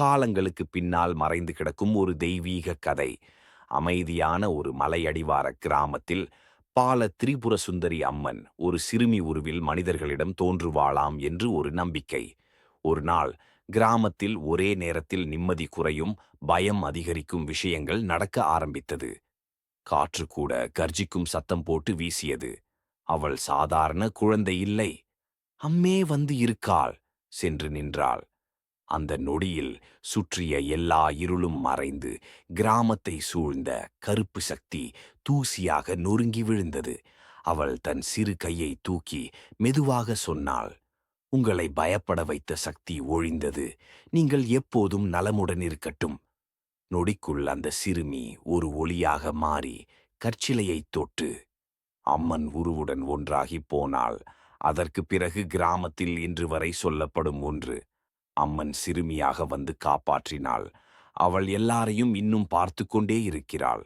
காலங்களுக்கு பின்னால் மறைந்து கிடக்கும் ஒரு தெய்வீக கதை. அமைதியான ஒரு மலையடிவார கிராமத்தில் பால திரிபுர சுந்தரி அம்மன் ஒரு சிறுமி உருவில் மனிதர்களிடம் தோன்றுவாளாம் என்று ஒரு நம்பிக்கை. ஒரு நாள் கிராமத்தில் ஒரே நேரத்தில் நிம்மதி குறையும் பயம் அதிகரிக்கும் விஷயங்கள் நடக்க ஆரம்பித்தது. காற்று கூட கர்ஜிக்கும் சத்தம் போட்டு வீசியது. அவள் சாதாரண குழந்தை இல்லை. அம்மே வந்து இருக்காள் சென்று நின்றாள். அந்த நொடியில் சுற்றிய எல்லா இருளும் மறைந்து கிராமத்தை சூழ்ந்த கருப்பு சக்தி தூசியாக நொறுங்கி விழுந்தது. அவள் தன் சிறு கையை தூக்கி மெதுவாக சொன்னாள் உங்களை பயப்பட வைத்த சக்தி ஒழிந்தது. நீங்கள் எப்போதும் நலமுடன் இருக்கட்டும். நொடிக்குள் அந்த சிறுமி ஒரு ஒளியாக மாறி கற்சிலையைத் தொட்டு அம்மன் உருவுடன் ஒன்றாகிப் போனாள். அதற்கு பிறகு கிராமத்தில் இன்று வரை சொல்லப்படும் ஒன்று அம்மன் சிறுமியாக வந்து காப்பாற்றினாள். அவள் எல்லாரையும் இன்னும் பார்த்து கொண்டே இருக்கிறாள்.